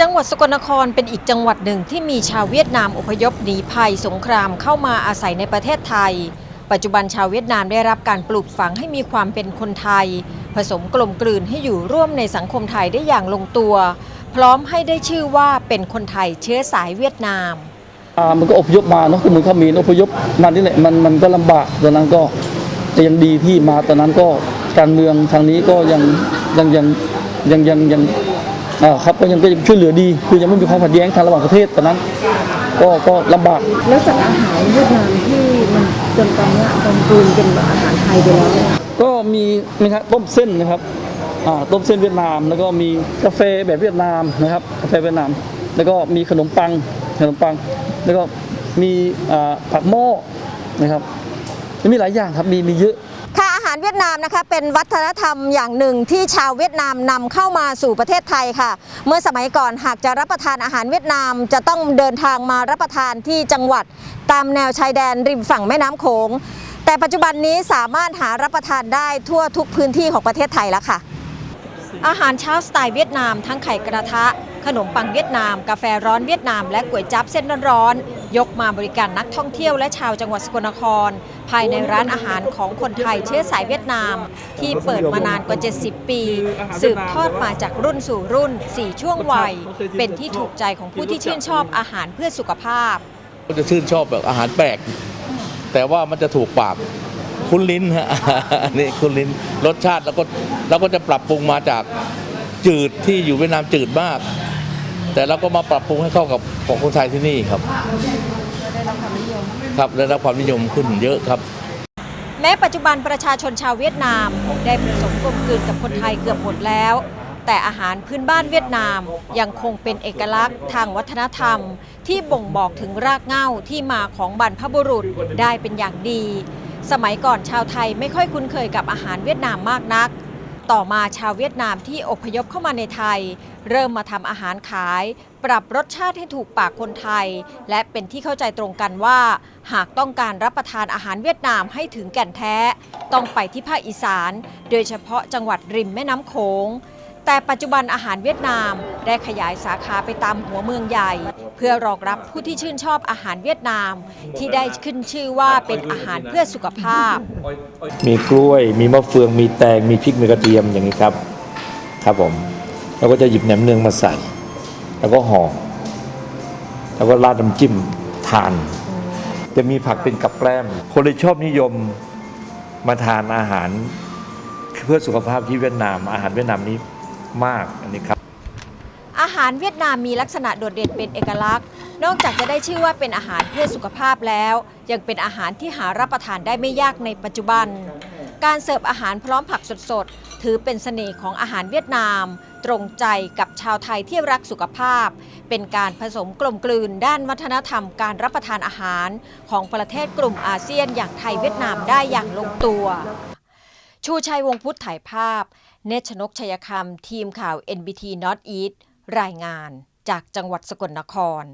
จังหวัดสกลนครเป็นอีกจังหวัดหนึ่งที่มีชาวเวียดนามอพยพหนีภัยสงครามเข้ามาอาศัยในประเทศไทย ปัจจุบันชาวเวียดนามได้รับการปลูกฝังให้มีความเป็นคนไทย ผสมกลมกลืนให้อยู่ร่วมในสังคมไทยได้อย่างลงตัว พร้อมให้ได้ชื่อว่าเป็นคนไทยเชื้อสายเวียดนามมันก็อพยพมาเนาะคือมือนเขมรอพยพมานี่แหละมันมันก็ลำบากตอนนั้นก็แต่ยังดีที่มาตอนนั้นก็การเมืองทางนี้ก็ยังยังยังยังยังยัง อ่าครับก็ยังก็ยังช่วยเหลือดี คือยังไม่มีความขัดแย้งทางระหว่างประเทศตอนนั้น ก็ก็ลำบาก แล้วจากอาหารเวียดนามที่มันจนตอนเนี้ยกลมกลืนเป็นอาหารไทยไปแล้วเนี่ยก็มีนะครับต้มเส้นนะครับอ่าต้มเส้นเวียดนาม แล้วก็มีกาแฟแบบเวียดนามนะครับกาแฟเวียดนาม แล้วก็มีขนมปังขนมปัง แล้วก็มีอ่าผักหม้อนะครับมีหลายอย่างครับมีมีเยอะค่ะอา หารเวียดนามนะคะเป็นวัฒนธรรมอย่างหนึ่งที่ชาวเวียดนามนำเข้ามาสู่ประเทศไทยค่ะ เมื่อสมัยก่อนหากจะรับประทานอาหารเวียดนาม จะต้องเดินทางมารับประทานที่จังหวัด ตามแนวชายแดนริมฝั่งแม่น้ำโขง แต่ปัจจุบันนี้สามารถหารับประทานได้ทั่วทุกพื้นที่ของประเทศไทยแล้วค่ะ อาหารเช้าสไตล์เวียดนามทั้งไข่กระทะ ขนมปังเวียดนาม กาแฟร้อนเวียดนาม และก๋วยจั๊บเส้นร้อนๆยกมาบริการนักท่องเที่ยวและชาวจังหวัดสกลนคร ภายในร้านอาหารของคนไทยเชื้อสายเวียดนาม ที่เปิดมานานกว่า 70 ปี สืบทอดมาจากรุ่นสู่รุ่น 4 ช่วงวัย เป็นที่ถูกใจของผู้ที่ชื่นชอบอาหารเพื่อสุขภาพจะชื่นชอบแบบอาหารแปลก แต่ว่ามันจะถูกปากคุ้นลิ้นฮะนี่คุ้นลิ้นรสชาติแล้วก็เราก็จะปรับปรุงมาจากจืดที่อยู่เวียดนามจืดมาก แต่เราก็มาปรับปรุงให้เข้ากับของคนไทยที่นี่ครับ ครับได้รับความนิยมขึ้นเยอะครับ แม้ปัจจุบันประชาชนชาวเวียดนาม ได้ผสมกลมกลืนกับคนไทยเกือบหมดแล้ว แต่อาหารพื้นบ้านเวียดนามยังคงเป็นเอกลักษณ์ทางวัฒนธรรม ที่บ่งบอกถึงรากเหง้าที่มาของบรรพบุรุษได้เป็นอย่างดี สมัยก่อนชาวไทยไม่ค่อยคุ้นเคยกับอาหารเวียดนามมากนัก ต่อมาชาวเวียดนามที่อพยพเข้ามาในไทย เริ่มมาทำอาหารขาย ปรับรสชาติให้ถูกปากคนไทย และเป็นที่เข้าใจตรงกันว่า หากต้องการรับประทานอาหารเวียดนามให้ถึงแก่นแท้ ต้องไปที่ภาคอีสาน โดยเฉพาะจังหวัดริมแม่น้ำโขง แต่ปัจจุบันอาหารเวียดนามได้ขยายสาขาไปตามหัวเมืองใหญ่ เพื่อรองรับผู้ที่ชื่นชอบอาหารเวียดนาม ที่ได้ขึ้นชื่อว่าเป็นอาหารเพื่อสุขภาพ มีกล้วย มีมะเฟือง มีแตง มีพริก มีกระเทียมอย่างนี้ครับ ครับผม แล้วก็จะหยิบแหนมเนืองมาใส่ แล้วก็ห่อ แล้วก็ราดน้ำจิ้มทาน จะมีผักเป็นกับแกล้ม คนเลยชอบนิยมมาทานอาหาร เพื่อสุขภาพที่เวียดนาม อาหารเวียดนามนี้ มากอันนี้ครับ อาหารเวียดนามมีลักษณะโดดเด่นเป็นเอกลักษณ์ นอกจากจะได้ชื่อว่าเป็นอาหารเพื่อสุขภาพแล้ว ยังเป็นอาหารที่หารับประทานได้ไม่ยากในปัจจุบัน การเสิร์ฟอาหารพร้อมผักสดๆ ถือเป็นเสน่ห์ของอาหารเวียดนาม ตรงใจกับชาวไทยที่รักสุขภาพ เป็นการผสมกลมกลืนด้านวัฒนธรรมการรับประทานอาหาร ของประเทศกลุ่มอาเซียนอย่างไทยเวียดนามได้อย่างลงตัว ชูชัยวงพุทธถ่ายภาพ เนชนกชัยคำทีมข่าว NBT North East รายงานจากจังหวัดสกลนคร